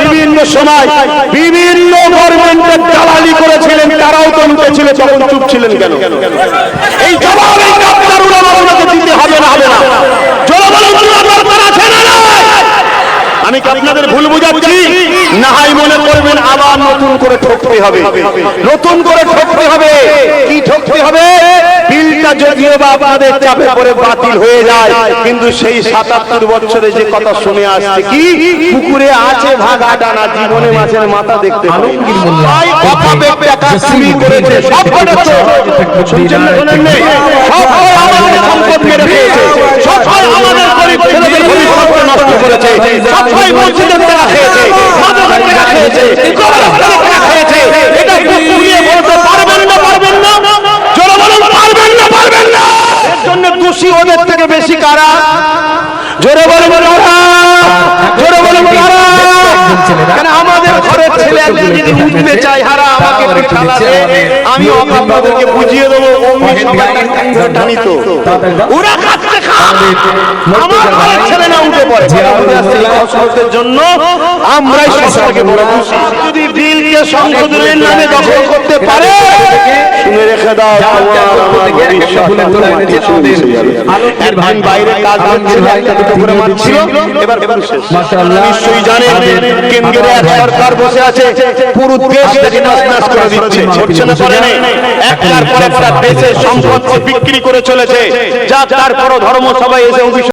বিভিন্ন সময় বিভিন্ন গভর্নমেন্টের দালালি করেছিলেন, তারাও চুপ ছিলেন কেন? এই জবাব এই দিতে হবে না হবে না? আমি আপনাদের ভুল বুঝাচ্ছি? না হয় মনে করবেন আবার নতুন করে ঠকতে হবে। নতুন করে ঠকতে হবে কি ঠকতে হবে বিলটা যদিও বা আপনাদের চাপে পড়ে বাতিল হয়ে যায় কিন্তু সেই সাতাত্তর বছরে যে কথা শুনে আসছে কি পুকুরে আছে ভাগা ডানা জীবনে মাছের মাথা দেখতে পাই তাই অভাবে করেছে সব কটা চোর। শুনছেন না শোনেন নেই? সব হয় আমাদের হয় গরিব ছেলেদের নষ্ট করেছে মসজিদের খেয়েছে দোষী ওদের থেকে বেশি কারা? জোরে বলুন কারা জোরে বলুন কারা কেন আমাদের ঘরের ছেলে যদি উঠতে চায় হারা আমাকে আমি আপনাদেরকে বুঝিয়ে দেবো অমনি সবাই টান টান করে টানি তো। ওরা খাচ্ছে খা আমার ঘরের ছেলে না উঠে পড়ে। আমাদের আসছে এই ফসলতের জন্য আমরাই সরকারকে বড় যদি বিলকে সংশোধনের নামে দখল করতে রেখে দাও একদিন বাইরে কাজ হচ্ছিল একটা দুটো করে মাছ এবার পুরো নিশ্চয়ই জানেন কেন্দ্রের সরকার বসে আছে। পুরো দেশ থেকে নাশ নাশ করে দিচ্ছে। হচ্ছে না করে নেই। একটার পর একটা দেশের সম্পদ বিক্রি করে চলেছে। যা তারপরও ধর্ম সবাই এসে